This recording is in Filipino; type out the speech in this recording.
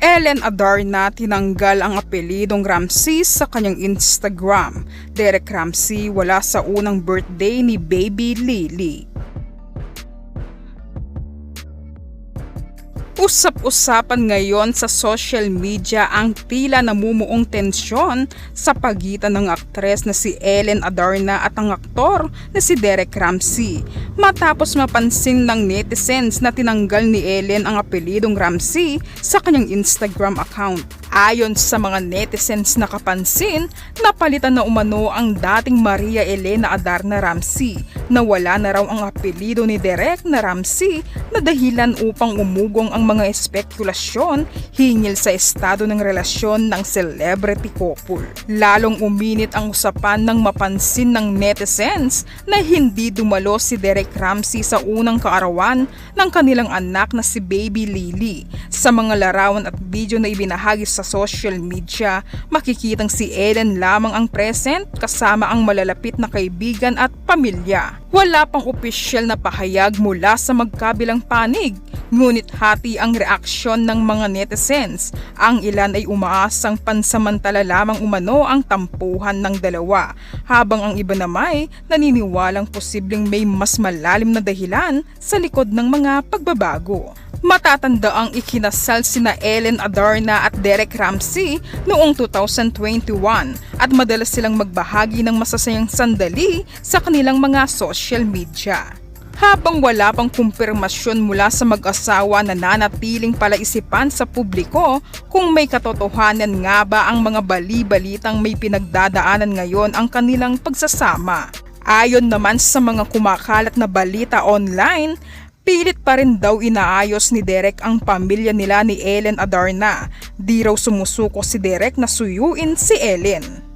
Ellen Adarna tinanggal ang apelidong Ramsey sa kanyang Instagram. Derek Ramsey wala sa unang birthday ni Baby Lily. Usap-usapan ngayon sa social media ang tila namumuong tensyon sa pagitan ng aktres na si Ellen Adarna at ang aktor na si Derek Ramsey. Matapos mapansin ng netizens na tinanggal ni Ellen ang apelidong Ramsey sa kanyang Instagram account. Ayon sa mga netizens na kapansin, napalitan na umano ang dating Maria Elena Adarna Ramsey na wala na raw ang apelido ni Derek na Ramsey na dahilan upang umugong ang mga espekulasyon hingil sa estado ng relasyon ng celebrity couple. Lalong uminit ang usapan ng mapansin ng netizens na hindi dumalo si Derek Ramsey sa unang kaarawan ng kanilang anak na si Baby Lily. Sa mga larawan at video na ibinahagi sa social media, makikitang si Ellen lamang ang present kasama ang malalapit na kaibigan at pamilya. Wala pang opisyal na pahayag mula sa magkabilang panig, ngunit hati ang reaksyon ng mga netizens. Ang ilan ay umaasang pansamantala lamang umano ang tampuhan ng dalawa, habang ang iba namay naniniwalang posibleng may mas malalim na dahilan sa likod ng mga pagbabago. Matatanda ang ikinasal sina Ellen Adarna at Derek Ramsey noong 2021 at madalas silang magbahagi ng masasayang sandali sa kanilang mga social media. Habang wala pang kumpirmasyon mula sa mag-asawa na nanatiling palaisipan sa publiko kung may katotohanan nga ba ang mga bali-balitang may pinagdadaanan ngayon ang kanilang pagsasama. Ayon naman sa mga kumakalat na balita online, Pilit pa rin daw inaayos ni Derek ang pamilya nila ni Ellen Adarna. Di raw sumusuko si Derek na suyuin si Ellen.